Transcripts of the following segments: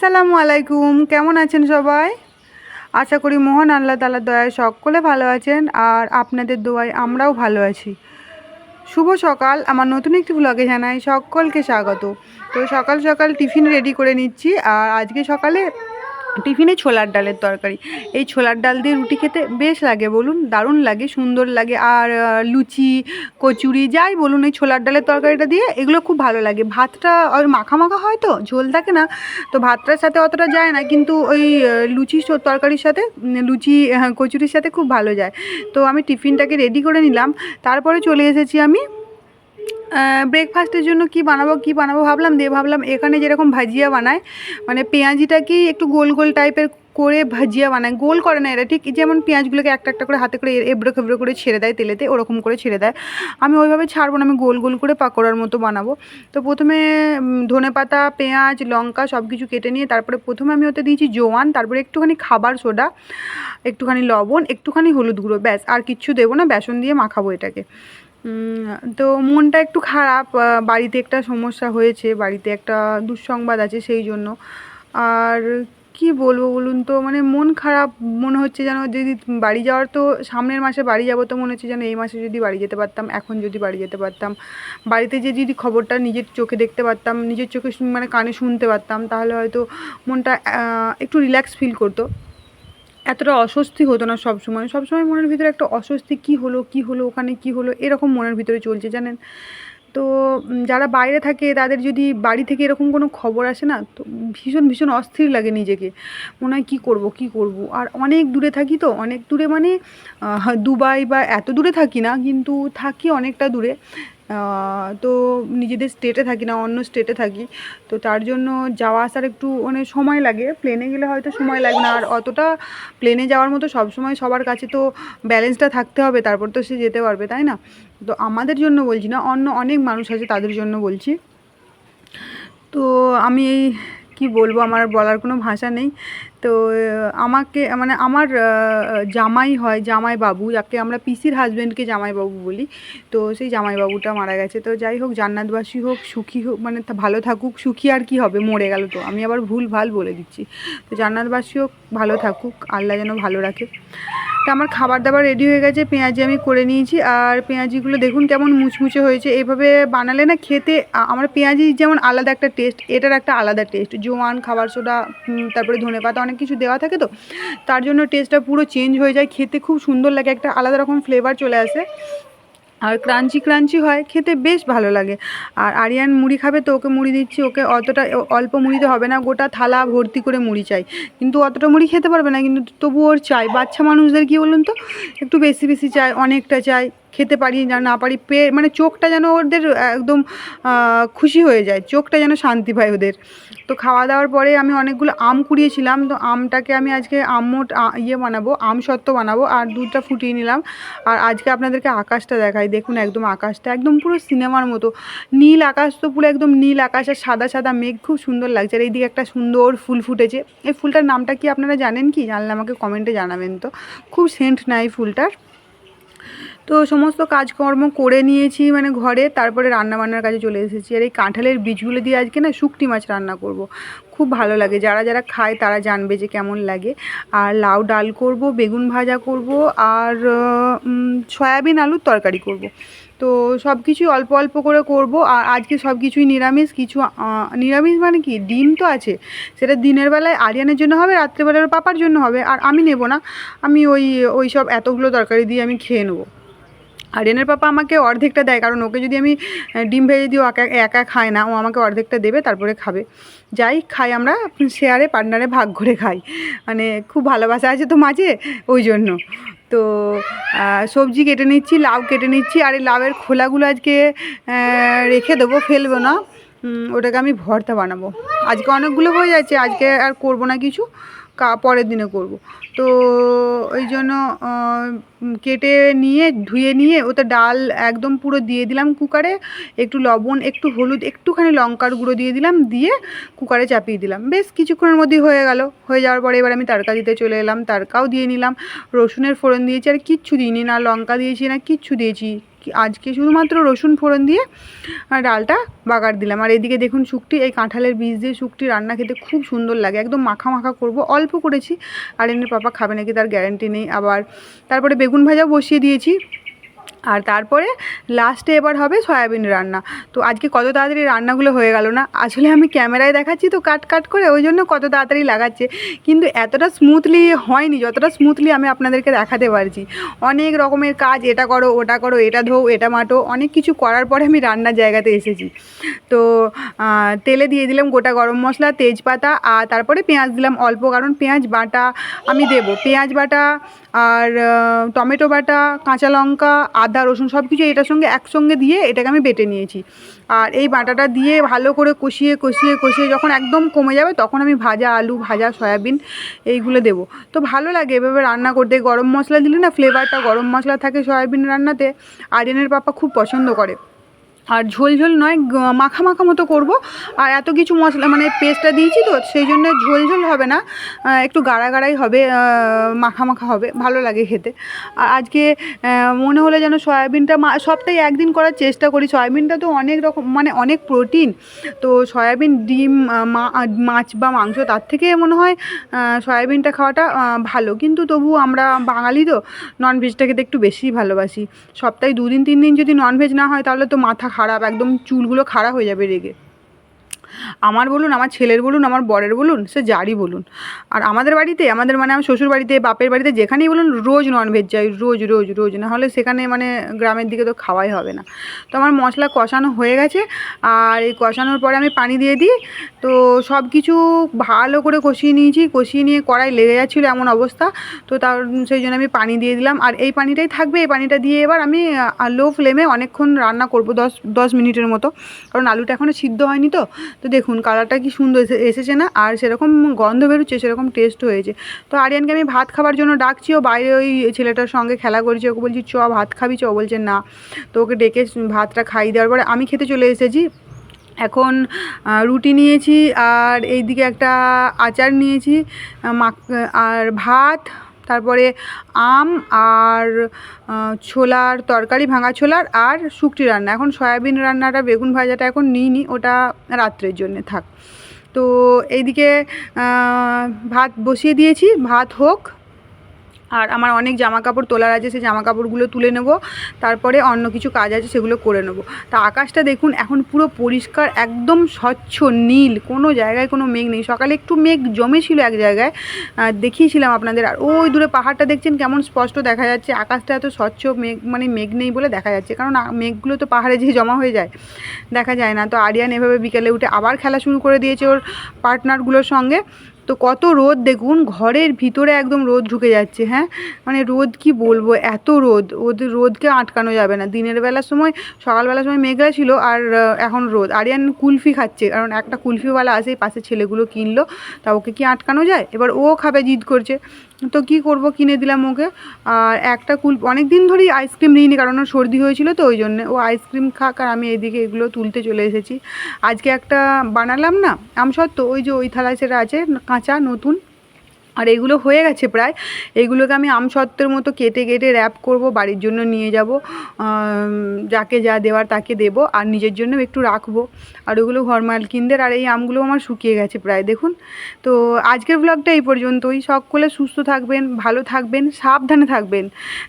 আসসালামু আলাইকুম। কেমন আছেন সবাই? আশা করি মোহন আল্লাহ তালার দয়ায় সকলে ভালো আছেন আর আপনাদের দোয়ায় আমরাও ভালো আছি। শুভ সকাল। আমার নতুন একটি ব্লগে জানাই সকলকে স্বাগত। তো সকাল সকাল টিফিন রেডি করে নিচ্ছি আর আজকে সকালে টিফিনে ছোলার ডালের তরকারি। এই ছোলার ডাল দিয়ে রুটি খেতে বেশ লাগে বলুন। দারুণ লাগে সুন্দর লাগে। আর লুচি কচুরি যাই বলুন এই ছোলার ডালের তরকারিটা দিয়ে এগুলো খুব ভালো লাগে। ভাতটা ওই মাখা মাখা হয় তো ঝোল থাকে না। তো ভাতটার সাথে অতটা যায় না কিন্তু ওই লুচি তরকারির সাথে লুচি হ্যাঁ, কচুরির সাথে খুব ভালো যায়। তো আমি টিফিনটাকে রেডি করে নিলাম। তারপরে চলে এসেছি আমি ব্রেকফাস্টের জন্য কি বানাবো কি বানাবো ভাবলাম, দিয়ে ভাবলাম এখানে যেরকম ভাজিয়া বানায় মানে পেঁয়াজিটাকেই একটু গোল গোল টাইপের করে ভাজিয়া বানায়। গোল করে না এরা, ঠিক যেমন পেঁয়াজগুলোকে একটা একটা করে হাতে করে এবড়ো খেবড়ো করে ছেড়ে দেয় তেলেতে, ওরকম করে ছেড়ে দেয়। আমি ওইভাবে ছাড়বো না, আমি গোল গোল করে পাকোড়ার মতো বানাবো। তো প্রথমে ধনে পাতা পেঁয়াজ, লঙ্কা সব কিছু কেটে নিয়ে তারপরে প্রথমে আমি ওতে দিয়েছি জোয়ান, তারপরে একটুখানি খাবার সোডা, একটুখানি লবণ, একটুখানি হলুদ গুঁড়ো, ব্যাস, আর কিচ্ছু দেবো না, বেসন দিয়ে মাখাবো এটাকে। তো মনটা একটু খারাপ বাড়িতে একটা সমস্যা হয়েছে, বাড়িতে একটা দুঃসংবাদ আছে সেই জন্য। আর কি বলব বলুন তো মানে মন খারাপ, মনে হচ্ছে যেন যদি বাড়ি যাওয়ার তো সামনের মাসে বাড়ি যাব তো মনে হচ্ছে যেন এই মাসে যদি বাড়ি যেতে পারতাম, এখন যদি বাড়ি যেতে পারতাম। বাড়িতে যে যদি খবরটা নিজের চোখে দেখতে পারতাম, নিজের চোখে মানে কানে শুনতে পারতাম, তাহলে হয়তো মনটা একটু রিল্যাক্স ফিল করতো। এতটা অস্বস্তি হতো না সব সময় সব সময় মনের ভিতরে একটা অস্বস্তি, কি হলো কি হলো, ওখানে কি হলো, এরকম মনের ভিতরে চলছে, জানেন? তো যারা বাইরে থাকে, তাদের যদি বাড়ি থেকে এরকম কোনো খবর আসে না, তো ভীষণ ভীষণ অস্থির লাগে নিজেকে। মনে হয়, কী করব, কী করব? আর অনেক দূরে থাকি তো, অনেক দূরে মানে দুবাই বা এত দূরে থাকি না, কিন্তু থাকি অনেকটা দূরে। তো নিজেদের স্টেটে থাকি না, অন্য স্টেটে থাকি। তো তার জন্য যাওয়া আসার একটু মানে সময় লাগে। প্লেনে গেলে হয়তো সময় লাগে না। আর অতটা প্লেনে যাওয়ার মতো সব সময় সবার কাছে তো ব্যালেন্সটা থাকতে হবে, তারপর তো সে যেতে পারবে, তাই না? তো আমাদের জন্য বলছি না, অন্য অনেক মানুষ আছে তাদের জন্য বলছি। তো আমি এই, কী বলব, আমার বলার কোনো ভাষা নেই। তো আমাকে মানে আমার জামাই হয় জামাই বাবু যাকে আমরা পিসির হাজব্যান্ডকে জামাই বাবু বলি, তো সেই জামাই বাবুটা মারা গেছে। তো যাই হোক, জান্নাতবাসী হোক, সুখী হোক মানে ভালো থাকুক, সুখী আর কি হবে, মরে গেল তো। আমি আবার ভুল ভালো বলে দিচ্ছি। তো জান্নাতবাসী হোক, ভালো থাকুক, আল্লাহ যেন ভালো রাখে। তো আমার খাবার দাবার রেডি হয়ে গেছে, পেঁয়াজি আমি করে নিয়েছি, আর পেঁয়াজিগুলো দেখুন কেমন মুচমুচে হয়েছে। এভাবে বানালে না খেতে আমার পেঁয়াজি যেমন আলাদা একটা টেস্ট এটার একটা আলাদা টেস্ট জোয়ান খাবার সোডা তারপরে ধনে পাতা অনেক কিছু দেওয়া থাকে তো, তার জন্য টেস্টটা পুরো চেঞ্জ হয়ে যায়, খেতে খুব সুন্দর লাগে, একটা আলাদা রকম ফ্লেভার চলে আসে। আর ক্রাঞ্চি ক্রাঞ্চি হয়, খেতে বেশ ভালো লাগে। আর আরিয়ান মুড়ি খাবে তো ওকে মুড়ি দিচ্ছি, ওকে অতটা অল্প মুড়িতে হবে না, গোটা থালা ভর্তি করে মুড়ি চাই। কিন্তু অতটা মুড়ি খেতে পারবে না, কিন্তু তবু ওর চাই। বাচ্চা মানুষদের কি বলুন তো? একটু বেশি বেশি চাই, অনেকটা চাই। খেতে পারি না না পারি, পে মানে চোখটা যেন ওদের একদম খুশি হয়ে যায়, চোখটা যেন শান্তি পায় ওদের। তো খাওয়া দাওয়ার পরে আমি অনেকগুলো আম কুড়িয়েছিলাম, তো আমটাকে আমি আজকে আমোট ইয়ে বানাবো, আম সত্ত্ব বানাবো, আর দুধটা ফুটিয়ে নিলাম। আর আজকে আপনাদেরকে আকাশটা দেখাই, দেখুন একদম আকাশটা, একদম পুরো সিনেমার মতো। নীল আকাশ তো পুরো একদম নীল আকাশ আর সাদা সাদা মেঘ, খুব সুন্দর লাগছে। আর এইদিকে একটা সুন্দর ফুল ফুটেছে। এই ফুলটার নামটা কি আপনারা জানেন কি? জানলে আমাকে কমেন্টে জানাবেন তো। খুব সেন্ট নাই ফুলটার। তো সমস্ত কাজকর্ম করে নিয়েছি মানে ঘরে, তারপরে রান্নাবান্নার কাজে চলে এসেছি। আর এই কাঁঠালের বীজগুলো দিয়ে আজকে না শুকটি মাছ রান্না করব। খুব ভালো লাগে, যারা যারা খায় তারা জানবে যে কেমন লাগে। আর লাউ ডাল করব, বেগুন ভাজা করব, আর সয়াবিন আলুর তরকারি করব। তো সব কিছুই অল্প অল্প করে করব। আর আজকে সব কিছুই নিরামিষ, কিছু নিরামিষ মানে কি? ডিম তো আছে, সেটা দিনের বেলায় আরিয়ানের জন্য হবে, রাত্রেবেলার পাপার জন্য হবে। আর আমি নেব না, আমি ওই ওই সব এতগুলো তরকারি দিয়ে আমি খেয়ে নেব। আরিয়ানের পাপা আমাকে অর্ধেকটা দেয়, কারণ ওকে যদি আমি ডিম ভেজে দিই একা একা খায় না, ও আমাকে অর্ধেকটা দেবে, তারপরে খাবে। যাই খাই আমরা, শেয়ারে, পার্টনারে ভাগ করে খাই। মানে খুব ভালোবাসা আছে তো মাঝে, ওই জন্য। তো সবজি কেটে নিচ্ছি, লাউ কেটে নিচ্ছি, আর এই লাউয়ের খোলাগুলো আজকে রেখে দেবো, ফেলব না। ওটাকে আমি ভর্তা বানাবো। আজকে অনেকগুলো হয়ে যাচ্ছে, আজকে আর করব না কিছু। পরের দিনে করব। তো ওই জন্য কেটে নিয়ে, ধুয়ে নিয়ে ওতে ডাল একদম পুরো দিয়ে দিলাম কুকারে। একটু লবণ, একটু হলুদ, একটুখানি লঙ্কার গুঁড়ো দিয়ে দিলাম, দিয়ে কুকারে চাপিয়ে দিলাম। বেশ কিছুক্ষণের মধ্যেই হয়ে গেল। হয়ে যাওয়ার পরে এবার আমি তারকা দিতে চলে এলাম। তারকাও দিয়ে নিলাম। রসুনের ফোড়ন দিয়েছি আর কিচ্ছু দিইনি। না লঙ্কা দিয়েছি, না কিচ্ছু দিয়েছি। আজকে শুধুমাত্র রসুন ফোড়ন দিয়ে ডালটা বাগার দিলাম। আর এদিকে দেখুন শুকটি, এই কাঁঠালের বীজ দিয়ে শুকটি রান্না খেতে খুব সুন্দর লাগে। একদম মাখা মাখা করব। অল্প করেছি, আর এনে পাপা খাবে নাকি তার গ্যারেন্টি নেই। আবার তারপরে বেগুন ভাজাও বসিয়ে দিয়েছি। আর তারপরে লাস্টে এবার হবে সয়াবিন রান্না। তো আজকে কত তাড়াতাড়ি রান্নাগুলো হয়ে গেল না? আসলে আমি ক্যামেরায় দেখাচ্ছি তো কাট কাট করে, ওই জন্য কত তাড়াতাড়ি লাগাচ্ছে। কিন্তু এতটা স্মুথলি হয়নি, যতটা স্মুথলি আমি আপনাদেরকে দেখাতে পারছি। অনেক রকমের কাজ, এটা করো, ওটা করো, এটা ধো এটা মাটো, অনেক কিছু করার পরে আমি রান্নার জায়গাতে এসেছি। তো তেলে দিয়ে দিলাম গোটা গরম মশলা, তেজপাতা, আর তারপরে পেঁয়াজ দিলাম অল্প, কারণ পেঁয়াজ বাটা আমি দেবো। পেঁয়াজ বাটা আর টমেটো বাটা, কাঁচা লঙ্কা, আদা, রসুন সব কিছু এটার সঙ্গে একসঙ্গে দিয়ে এটাকে আমি বেটে নিয়েছি। আর এই বাটাটা দিয়ে ভালো করে কষিয়ে কষিয়ে কষিয়ে যখন একদম কমে যাবে তখন আমি ভাজা আলু, ভাজা সয়াবিন এইগুলো দেবো। তো ভালো লাগে এভাবে রান্না করতে। গরম মশলা দিলে না ফ্লেভারটা গরম মশলা থাকে সয়াবিন রান্নাতে। আরিয়ানের পাপা খুব পছন্দ করে। আর ঝোল ঝোল নয় মাখা মাখা মতো করব। আর এত কিছু মশলা মানে পেস্টটা দিয়েছি তো, সেই জন্য ঝোল ঝোল হবে না। একটু গাড়া গাড়াই হবে মাখা মাখা হবে, ভালো লাগে খেতে। আর আজকে মনে হলো যেন সয়াবিনটা সপ্তাহে একদিন করার চেষ্টা করি। সয়াবিনটা তো অনেক রকম মানে অনেক প্রোটিন তো সয়াবিন, ডিম মাছ বা মাংস, তার থেকে মনে হয় সয়াবিনটা খাওয়াটা ভালো। কিন্তু তবু আমরা বাঙালি তো ননভেজটা খেতে একটু বেশিই ভালোবাসি। সপ্তাহে দুদিন তিন দিন যদি ননভেজ না হয়, তাহলে তো মাথা খারাপ, একদম চুলগুলো খারাপ হয়ে যাবে রেগে। আমার বলুন, আমার ছেলের বলুন, আমার বরের বলুন, সে যারই বলুন। আর আমাদের বাড়িতে, আমাদের মানে আমার শ্বশুর বাড়িতে, বাপের বাড়িতে যেখানেই বলুন, রোজ ননভেজ যাই রোজ রোজ রোজ। নাহলে সেখানে মানে গ্রামের দিকে তো খাওয়াই হবে না। তো আমার মশলা কষানো হয়ে গেছে, আর এই কষানোর পরে আমি পানি দিয়ে দিই তো সব কিছু ভালো করে কষিয়ে নিয়েছি, কষিয়ে নিয়ে কড়াই লেগে যাচ্ছিল এমন অবস্থা। তো তার সেই জন্য আমি পানি দিয়ে দিলাম। আর এই পানিটাই থাকবে, এই পানিটা দিয়ে এবার আমি লো ফ্লেমে অনেকক্ষণ রান্না করব, দশ দশ মিনিটের মতো। কারণ আলুটা এখনও সিদ্ধ হয়নি তো। তো দেখুন, কালারটা কি সুন্দর এসে- এসেছে না? আর সেরকম গন্ধ বেরোচ্ছে, সেরকম টেস্ট হয়েছে। তো আরিয়ানকে আমি ভাত খাবার জন্য ডাকছি, ও বাইরে ওই ছেলেটার সঙ্গে খেলা করছে। ওকে বলছি, চ, ভাত খাবি, চ। বলছে, না। তো ওকে ডেকে ভাতটা খাইয়ে দেওয়ার পরে আমি খেতে চলে এসেছি। এখন রুটি নিয়েছি আর এইদিকে একটা আচার নিয়েছি আর ভাত, তারপরে আম আর ছোলার তরকারি, ভাঙা ছোলার আর শুকটি রান্না। এখন সয়াবিন রান্নাটা, বেগুন ভাজাটা এখন নিইনি, ওটা রাত্রের জন্যে থাক। তো এইদিকে ভাত বসিয়ে দিয়েছি, ভাত হোক আর আমার অনেক জামা কাপড় তোলার আছে, সেই জামা কাপড়গুলো তুলে নেব। তারপরে অন্য কিছু কাজ আছে, সেগুলো করে নেব। তা আকাশটা দেখুন, এখন পুরো পরিষ্কার, একদম স্বচ্ছ, নীল, কোনো জায়গায় কোনো মেঘ নেই। সকালে একটু মেঘ জমেছিল এক জায়গায় দেখিয়েছিলাম আপনাদের। আর ওই দূরে পাহাড়টা দেখছেন, কেমন স্পষ্ট দেখা যাচ্ছে। আকাশটা এত স্বচ্ছ, মেঘ মানে মেঘ নেই বলে দেখা যাচ্ছে। কারণ মেঘগুলো তো পাহাড়ে যেয়ে জমা হয়ে যায়, দেখা যায় না। তো আরিয়ান এভাবে বিকেলে উঠে আবার খেলা শুরু করে দিয়েছে ওর পার্টনারগুলোর সঙ্গে। তো কত রোদ দেখুন, ঘরের ভিতরে একদম রোদ ঢুকে যাচ্ছে হ্যাঁ? মানে রোদ কি বলব, এত রোদ, ওদের রোদকে আটকানো যাবে না। দিনের বেলার সময়, সকালবেলার সময় মেঘলা ছিল আর এখন রোদ। আরিয়ান কুলফি খাচ্ছে, কারণ একটা কুলফিওয়ালা আছে পাশে ছেলেগুলো কিনলো, তা ওকে কি আটকানো যায়? এবার ও খাবে জিদ করছে। তো কি করব? কিনে দিলাম ওকে। আর একটা কুল অনেক দিন ধরেই আইসক্রিম নিইনি, কারণ ওর সর্দি হয়েছিল তো, ওই জন্যে। ও আইসক্রিম খাক আর আমি এদিকে এগুলো তুলতে চলে এসেছি। আজকে একটা বানালাম না আমসত্ত্ব ওই যে ওই থালায় সেটা আছে, কাঁচা, নতুন। আর এগুলো হয়ে গেছে প্রায়। এগুলোকে আমি আমসত্ত্বের মতো কেটে কেটে র্যাপ করব, বাড়ির জন্য নিয়ে যাব। যাকে যা দেওয়ার তাকে দেব, আর নিজের জন্য একটু রাখব। আর ওগুলো ঘর মালকিনদের, আর এই আমগুলো আমার শুকিয়ে গেছে প্রায়, দেখুন। তো আজকের ব্লগটা এই পর্যন্তই। সকলে সুস্থ থাকবেন, ভালো থাকবেন, সাবধানে থাকবেন।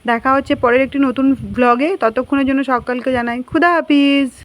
দেখা হচ্ছে পরের একটি নতুন ব্লগে ততক্ষণের জন্য সকালকে জানাই, খুদা হাফিজ!